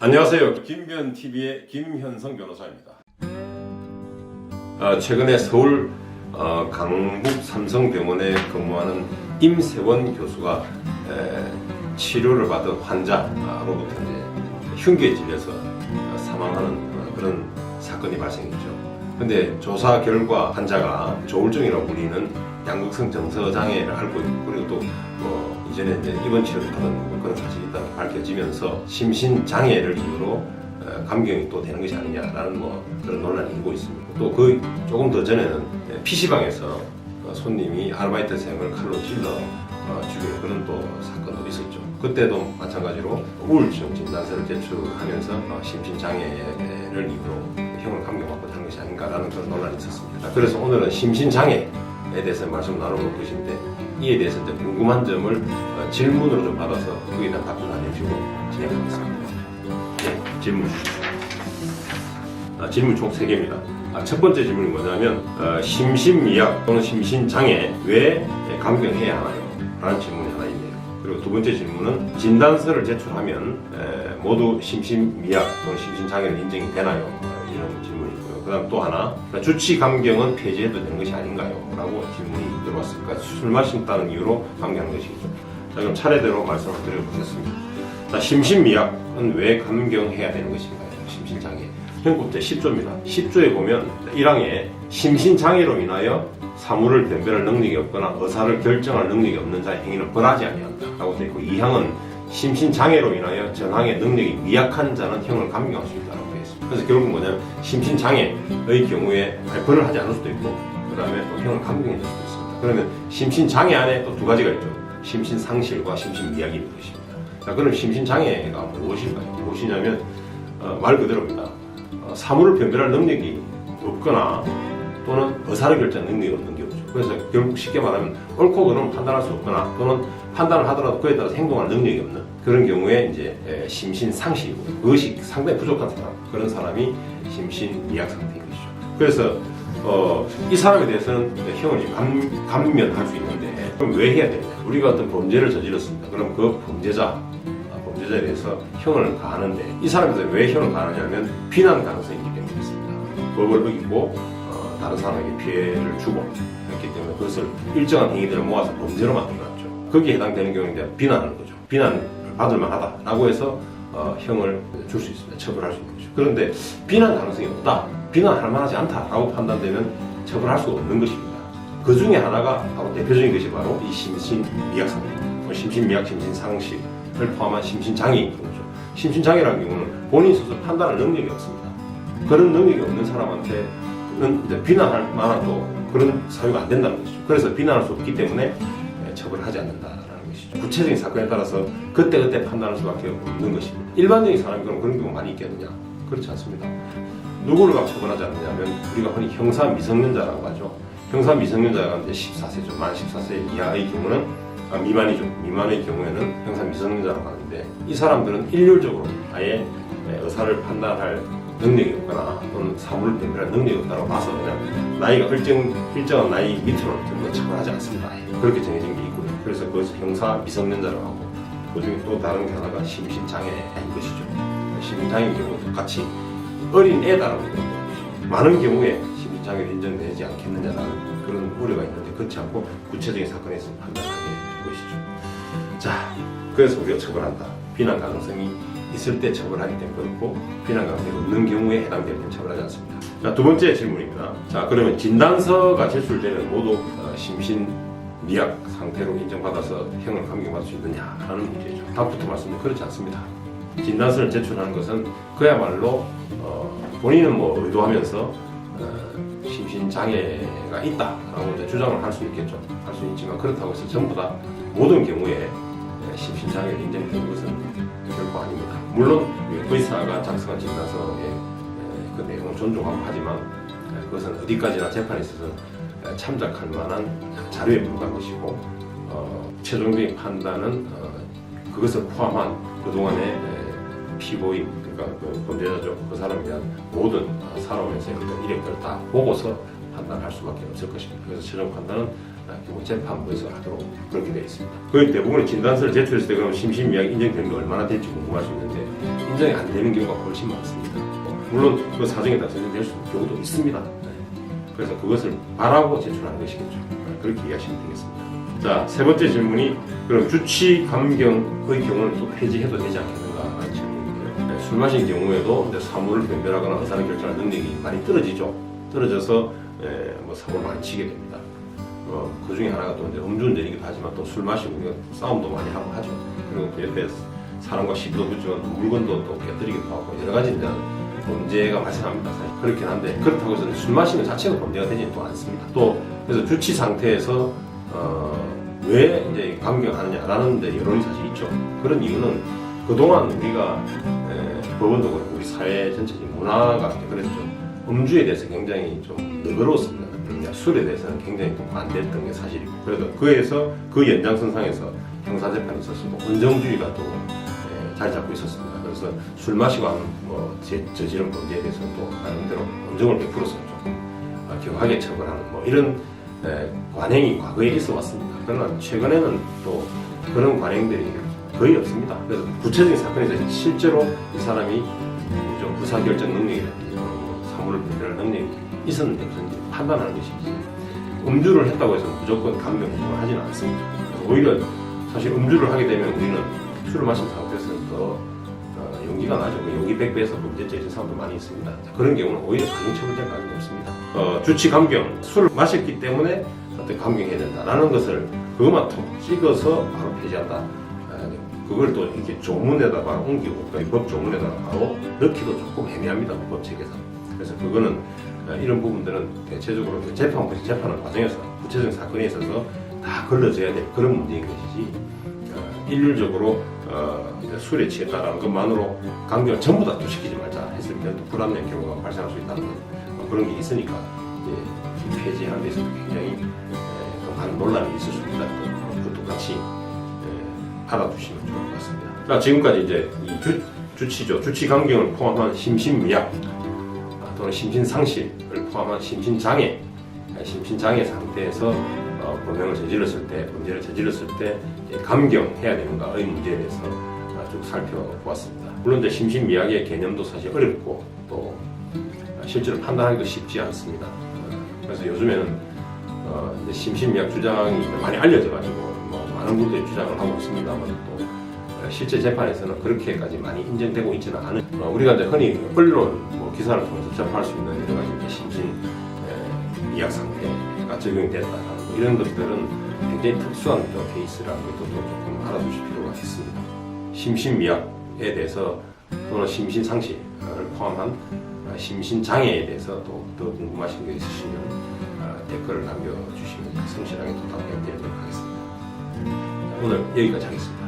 안녕하세요. 김변 TV의 김현성 변호사입니다. 아, 최근에 서울 어, 강북 삼성병원에 근무하는 임세원 교수가 에, 치료를 받은 환자로부터 이제 흉기에 찔려서 어, 사망하는 어, 그런 사건이 발생했죠. 근데 조사 결과 환자가 조울증이라고 불리는 양극성 정서 장애를 앓고 있고 그리고 또 뭐 이전에 이제 입원 치료를 받은 그런 사실이 있다고 밝혀지면서 심신 장애를 이유로 어, 감경이 또 되는 것이 아니냐라는 뭐 그런 논란이 일고 있습니다. 또 그 조금 더 전에는 PC방에서 손님이 아르바이트생을 칼로 찔러 어, 죽이는 그런 또 사건도 있었죠. 그때도 마찬가지로 우울증 진단서를 제출하면서 어, 심신장애를 이유로 형을 감경받고 하는 것이 아닌가라는 그런 논란이 있었습니다. 그래서 오늘은 심신장애에 대해서 말씀 나눠볼 것인데 이에 대해서 이제 궁금한 점을 어, 질문으로 좀 받아서 거기에 대한 답변 알려주고 진행하겠습니다. 네, 질문 주시죠. 아, 질문 총 3개입니다. 아, 첫 번째 질문이 뭐냐면 어, 심신미약 또는 심신장애 왜 감경해야 하나요? 라는 질문이 하나 있네요. 그리고 두 번째 질문은 진단서를 제출하면 에, 모두 심신미약 또는 심신장애를 인정이 되나요? 어, 이런 질문이고요. 그 다음 또 하나 주치 감경은 폐지해도 되는 것이 아닌가요? 라고 질문이 들어왔습니다. 술 마신다는 이유로 감경한 것이죠. 자 그럼 차례대로 말씀을 드려보겠습니다. 자, 심신미약은 왜 감경해야 되는 것인가요? 심신장애. 현국제 10조입니다. 10조에 보면 1항에 심신장애로 인하여 사물을 변별할 능력이 없거나 의사를 결정할 능력이 없는 자의 행위는 벌하지 아니한다. 라고 되어 있고 2항은 심신장애로 인하여 전항의 능력이 미약한 자는 형을 감경할 수 있습니다. 그래서 결국 뭐냐면 심신장애의 경우에 벌을 하지 않을 수도 있고 그 다음에 또 형을 감경해 줄 수도 있습니다. 그러면 심신장애 안에 또 두 가지가 있죠. 심신상실과 심신미약이 있는 것입니다. 자, 그럼 심신장애가 무엇일까요? 무엇이냐면 어, 말 그대로입니다. 어, 사물을 변별할 능력이 없거나 또는 의사를 결정할 능력이 없는 게 없죠. 그래서 결국 쉽게 말하면 옳고 그름을 판단할 수 없거나 또는 판단을 하더라도 그에 따라서 행동할 능력이 없는 그런 경우에 이제 에, 심신 상실이고 그것이 상당히 부족한 사람 그런 사람이 심신미약 상태인 것이죠. 그래서 어, 이 사람에 대해서는 감, 감면할 수 있는데 그럼 왜 해야 되냐? 우리가 어떤 범죄를 저질렀습니다. 그럼 그 범죄자 아, 범죄자에 대해서 형을 가하는데 이 사람에 대해서 왜 형을 가하느냐면 비난 가능성이 있기 때문에 그렇습니다. 법을 어기고 어, 다른 사람에게 피해를 주고 했기 때문에 그것을 일정한 행위들을 모아서 범죄로 만들어놨죠. 거기에 해당되는 경우에 비난하는 거죠. 비난을 받을 만 하다라고 해서 어, 형을 줄 수 있습니다. 처벌할 수 있는 거죠. 그런데 비난 가능성이 없다, 비난할 만하지 않다라고 판단되면 처벌할 수가 없는 것입니다. 그 중에 하나가 바로 대표적인 것이 바로 이 심신 미약 상태입니다. 심신 미약, 심신 상실을 포함한 심신 장애인 경우죠. 심신 장애라는 경우는 본인 스스로 판단할 능력이 없습니다. 그런 능력이 없는 사람한테는 비난할 만한 또 그런 사유가 안 된다는 것이죠. 그래서 비난할 수 없기 때문에 처벌하지 않는다라는 것이죠. 구체적인 사건에 따라서 그때그때 판단할 수밖에 없는 것입니다. 일반적인 사람이 그럼 그런 경우 많이 있겠느냐? 그렇지 않습니다. 누구를 가 처벌하지 않느냐면 우리가 흔히 형사 미성년자라고 하죠. 형사 미성년자가 이제 14세죠. 만 14세 이하의 경우는 아, 미만이죠. 미만의 경우에는 형사 미성년자라고 하는데 이 사람들은 일률적으로 아예 의사를 판단할 능력이 없거나 또는 사물을 변별할 능력이 없다고 봐서 그냥 나이가 일정, 일정한 나이 밑으로 전부 처벌하지 않습니다. 그렇게 정해진 게 있고요. 그래서 그것을 형사 미성년자라고 하고 그 중에 또 다른 게 하나가 심신장애인 것이죠. 심신장애인 경우도 같이 어린 애다라고. 많은 경우에 심신장애가 인정되지 않겠느냐라는 그런 우려가 있는데 그렇지 않고 구체적인 사건에서 판단하게 된 것이죠. 자, 그래서 우리가 처벌한다. 비난 가능성이 있을 때 처벌하기 때문에 그렇고 비난 가능성이 없는 경우에 해당되는 처벌하지 않습니다. 자, 두 번째 질문입니다. 자, 그러면 진단서가 제출되면 모두 어, 심신 미약 상태로 인정받아서 형을 감경받을 수 있느냐 하는 문제죠. 답부터 말씀드리면 그렇지 않습니다. 진단서를 제출하는 것은 그야말로 어, 본인은 뭐 의도하면서 어, 심신장애가 있다라고 이제 주장을 할 수 있겠죠. 할 수 있지만 그렇다고 해서 전부 다 모든 경우에 심신장애를 인정되는 것은 결코 아닙니다. 물론 의사가 작성한 진단서의 그 내용을 존중하고 하지만 그것은 어디까지나 재판에 있어서 참작할 만한 자료에 불과한 것이고 어, 최종적인 판단은 어, 그것을 포함한 그동안의 피고인 그러니까 그 범죄자죠 그 사람에 대한 모든 어, 살아오면서 어떤 이력들을 다 보고서 판단할 수밖에 없을 것입니다. 그래서 최종 판단은 결국 재판부에서 하도록 그렇게 되어 있습니다. 거의 대부분의 진단서를 제출했을 때 그럼 심신미약이 인정되는 게 얼마나 될지 궁금할 수 있는데 인정이 안 되는 경우가 훨씬 많습니다. 어, 물론 그 사정에 따라서 인정될 수 있는 경우도 있습니다. 네. 그래서 그것을 바라고 제출하는 것이겠죠. 네, 그렇게 이해하시면 되겠습니다. 자, 세 번째 질문이 그럼 주치 감경의 경우는 또 폐지해도 되지 않겠는가 하는 질문인데요. 네, 술 마신 경우에도 사물을 변별하거나 의사를 결정할 능력이 많이 떨어지죠. 떨어져서 에, 뭐 사고를 많이 치게 됩니다. 어, 그 중에 하나가 또 이제 음주운전이기도 하지만 또 술 마시고 싸움도 많이 하고 하죠. 그리고 또 옆에 사람과 시비도 붙지만 또 물건도 또 깨뜨리기도 하고 여러 가지 이제 범죄가 발생합니다. 사실 그렇긴 한데 그렇다고 해서 술 마시는 것 자체가 범죄가 되지는 또 않습니다. 또 그래서 주치 상태에서 어, 왜 이제 감경하느냐라는 데 여론이 사실 있죠. 그런 이유는 그동안 우리가 에, 법원도 그렇고 우리 사회 전체적인 문화가 그랬죠. 음주에 대해서 굉장히 좀 너그러웠습니다. 음, 술에 대해서는 굉장히 또 반대했던 게 사실이고 그래서 그에서 그 연장선상에서 형사 재판이 있었고 은정주의가 또 에, 자리 잡고 있었습니다. 그래서 술 마시고 하는 뭐 제- 저지른 범죄에 대해서는 또 나름대로 엄정을 베풀어서 조금 아, 경하게 처벌하는 뭐 이런 에, 관행이 과거에 있어 왔습니다. 그러나 최근에는 또 그런 관행들이 거의 없습니다. 그래서 구체적인 사건에서 실제로 이 사람이 좀 의사결정 능력이라든지 뭐 사물을 변별할 능력이 있었는지 없었는지 판단하는 것이지 음주를 했다고 해서 무조건 감경을 하지는 않습니다. 오히려 사실 음주를 하게 되면 우리는 술을 마신 상태에서는 더 어, 용기가 나죠. 그 용기 백배에서 이런 사람도 많이 있습니다. 자, 그런 경우는 오히려 가중처벌될 가능성이 없습니다. 어, 주치 감경, 술을 마셨기 때문에 어떤 감경해야 된다라는 것을 그것만 톡 찍어서 바로 폐지한다. 아, 그걸 또 이렇게 조문에다가 옮기고 또법 조문에다가 바로 넣기도 조금 애매합니다. 법 체계상. 그래서 그거는 어, 이런 부분들은 대체적으로 그 재판 재판을 과정에서 구체적인 사건에 있어서 다 걸러져야 될 그런 문제인 것이지 어, 일률적으로 어, 술에 취했다라는 것만으로 강경을 전부 다 투시키지 말자 했을 때또 불합리한 결과가 발생할 수 있다는 어, 그런 게 있으니까 이제 이 폐지하는 데 있어서 굉장히 많은 논란이 있을 수 있다. 또 그것도 같이 에, 알아두시면 좋을 것 같습니다. 자, 지금까지 이제 이 주, 주치죠. 주치 감경을 포함한 심신미약 아, 또는 심신상실을 포함한 심신장애, 아, 심신장애 상태에서 어, 범행을 저질렀을 때, 범죄를 저질렀을 때 감경해야 되는가의 문제에 대해서 아, 쭉 살펴보았습니다. 물론 이제 심신미약의 개념도 사실 어렵고 또 아, 실제로 판단하기도 쉽지 않습니다. 어, 그래서 요즘에는 어, 심신미약 주장이 많이 알려져가지고 뭐 많은 분들이 주장을 하고 있습니다만 또 어, 실제 재판에서는 그렇게까지 많이 인정되고 있지는 않은 어, 우리가 이제 흔히 언론 뭐 기사를 통해서 접할 수 있는 여러 가지 에, 미약 상태가 적용이 됐다라는 거, 이런 것들은 굉장히 특수한 또 케이스라는 것도 또 조금 알아두실 필요가 있습니다. 심신미약에 대해서 또는 심신상실을 포함한 어, 심신장애에 대해서 또 더 궁금하신 게 있으시면 어, 댓글을 남겨주시면 성실하게 또 답변 드리도록 하겠습니다. 오늘 여기까지 하겠습니다.